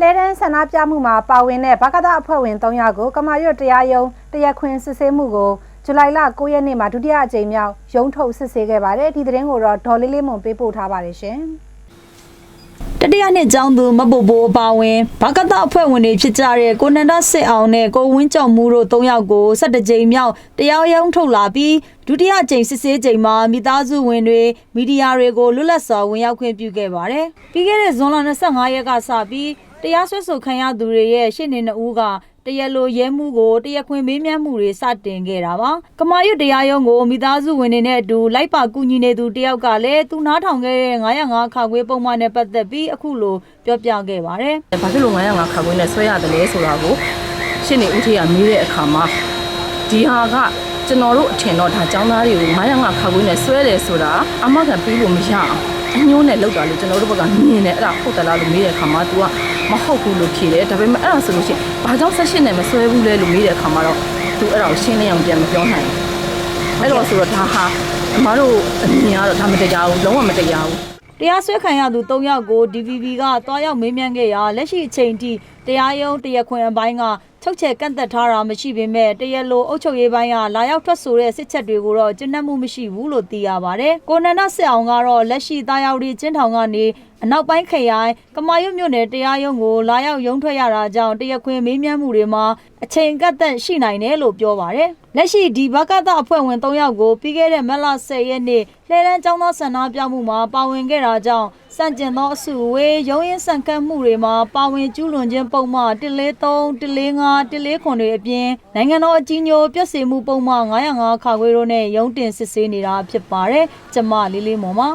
လဲတန်းဆန္ဒပြမှုမှာပါဝင်တဲ့ဗကသအဖွဲ့ဝင်3ယောက်ကိုကမာရွတ်တရားရုံးတရားခွင်စစ်ဆေးမှုကိုဇူလိုင်လ9ရက်နေ့မှာဒုတိယအကြိမ်မြောက်ရုံးထုတ်စစ်ဆေးခဲ့ပါတယ်ဒီသတင်းကိုတော့ဒေါ်လေးလေးမွန်ပေးပို့ထားပါတယ်ရှင်တတိယနှစ်ကျောင်းသူမပူပိုးအပါဝင်ဘာကတအဖွဲ့ဝင်တွေဖြစ်ကြတဲ့ကိုနန္ဒစစ်အောင်နဲ့ကိုဝင်းကျော်မူတို့၃ယောက်ကို17ကြိမ်မြောက်တရားရုံးထုတ်လာပြီးဒုတိယကြိမ်စစ်ဆေးကြိမ်မှာမိသားစုဝင်တွေမီဒီယာတွေကိုလွတ်လပ်စွာဝင်ရောက်ခွင့်ပြုခဲ့ပါတယ်။ပြီးခဲ့တဲ့ဇွန်လ25ရက်ကစပြီး တရားစွဲဆိုခံရသူတွေရဲ့ရှေ့နေနှစ်ဦးကတရားလိုရဲမှုကိုတရားခွင်မေးမြန်းမှုတွေစတင်ခဲ့တာပါ။ကမာရွတ်တရားရုံးကိုမိသားစုဝင်တွေနဲ့အတူလိုက်ပါကူညီနေသူတယောက်ကလည်းသူနားထောင်ခဲ့တဲ့905ခါခွေးပုံမှန်နဲ့ပတ်သက်ပြီးအခုလိုပြောပြခဲ့ပါတယ်။။ဘာဖြစ်လို့905ခါခွင်းနဲ့ဆွဲရတယ်လဲဆိုတာကိုရှင်းနေဦးထေးကမေးတဲ့အခါမှာဒီဟာကကျွန်တော်တို့အထင်တော့ဒါចောင်းသားတွေကို905ခါခွင်းနဲ့ဆွဲတယ်ဆိုတာအမခံပြီးလို့မရအောင်အညိုးနဲ့လောက်တာလို့ကျွန်တော်တို့ဘက်ကမြင်တယ်အဲ့ဒါဟုတ်တယ်လားလို့မေးတဲ့အခါမှာ तू က မဟုတ်ဘူးလို့ဖြေတယ်ဒါပေမဲ့အဲ့ဒါဆိုလို့ရှိရင်ဘာကြောင့်16နဲ့မဆွဲဘူးလဲလို့မေးတဲ့အခါမှာတော့ तू အဲ့ဒါကိုရှင်းလင်းအောင်ပြန်မပြောနိုင်ဘူးအဲ့တော့ဆိုတော့ဒါဟာအမတို့အမြင်ကတော့ဒါမတရားဘူးလုံးဝမတရားဘူးတရားစွဲခံရသူ၃ယောက်ကို DVB ကတွားရောက်မေးမြန်းခဲ့ရာလက်ရှိအချိန်ထိတရားရုံးတရားခွင်အပိုင်းက ချုပ်ချယ်ကန့်သက်ထားတာမရှိပေမဲ့တရားလိုအုပ်ချုပ်ရေးပိုင်းကလာရောက်ထွက်ဆိုတဲ့စစ်ချက်တွေကိုတော့ကျဉ်းနှံ့မှုမရှိဘူးလို့သိရပါတယ်။ကိုနန္ဒစစ်အောင်ကတော့လက်ရှိတာယာဝတီကျင်းထောင်ကနေအနောက်ပိုင်းခရိုင်ကမာရွတ်မြို့နယ်တရားရုံးကိုလာရောက်ရုံးထွက်ရတာကြောင့်တရားခွင်မေးမြန်းမှုတွေမှာအချိန်ကန့်သက်ရှိနိုင်တယ်လို့ပြောပါတယ်။လက်ရှိဒီဘကသအဖွဲ့ဝင်၃ယောက်ကိုပြီးခဲ့တဲ့မတ်လ10ရက်နေ့လှည့်တန်းကျောင်းသားဆန္ဒပြမှုမှာပါဝင်ခဲ့တာကြောင့် စန့်ကျင်သောအစုအဝေးရုံးရင်ဆန့်ကပ်မှုတွေမှာပါဝင်ကျူးလွန်ခြင်းပုံမှန်143 145 149တွေအပြင်နိုင်ငံတော်အကြီးအကျယ်ပြည့်စုံမှုပုံမှန်905ခါခွေးတို့နဲ့ရုံးတင်စစ်ဆေးနေတာဖြစ်ပါတယ်။ကျမလေးလေးမော်ပါ